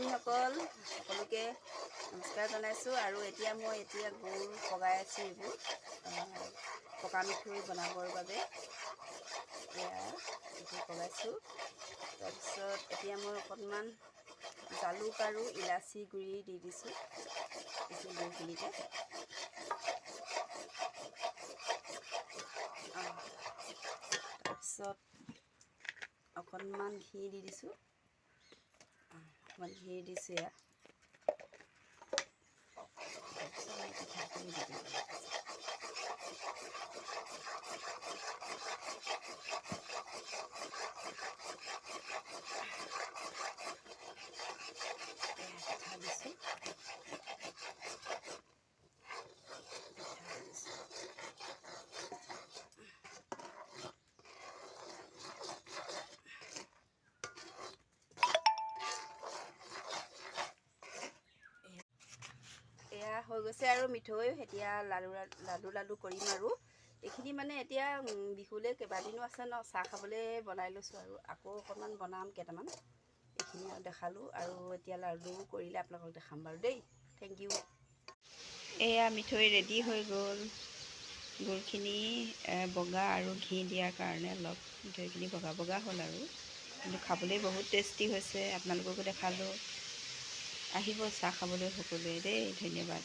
ভগীসকল সকলোকে নমস্কাৰ জনাইছোঁ আৰু এতিয়া মই এতিয়া গুৰ পগাই আছোঁ এইবোৰ পকা মিঠৈ বনাবৰ বাবে। এয়া এইবোৰ পগাইছোঁ। তাৰপিছত এতিয়া মই অকণমান জালুক আৰু ইলাচি গুড়ি দি দিছোঁ এইখিনি গুৰখিনিতে আহ, তাৰপিছত অকণমান ঘি দি দিছোঁ। Well, here it is here. হৈ গৈছে আৰু মিঠৈ এতিয়া লাডু লাডু লাডু কৰিম আৰু। এইখিনি মানে এতিয়া বিহুলৈ কেইবাদিনো আছে ন চাহ খাবলৈ বনাই লৈছোঁ আৰু। আকৌ অকণমান বনাম কেইটামান। এইখিনি আৰু দেখালোঁ আৰু এতিয়া লাডু কৰিলে আপোনালোকক দেখাম বাৰু দেই। থেংক ইউ এয়া মিঠৈ ৰেডি হৈ গ'ল। গুৰখিনি বগা আৰু ঘি দিয়াৰ কাৰণে অলপ মিঠৈখিনি বগা বগা হ'ল আৰু। কিন্তু খাবলৈ বহুত টেষ্টি হৈছে আপোনালোককো দেখালোঁ। আহিব চাহ খাবলৈ সকলোৱে দেই ধন্যবাদ।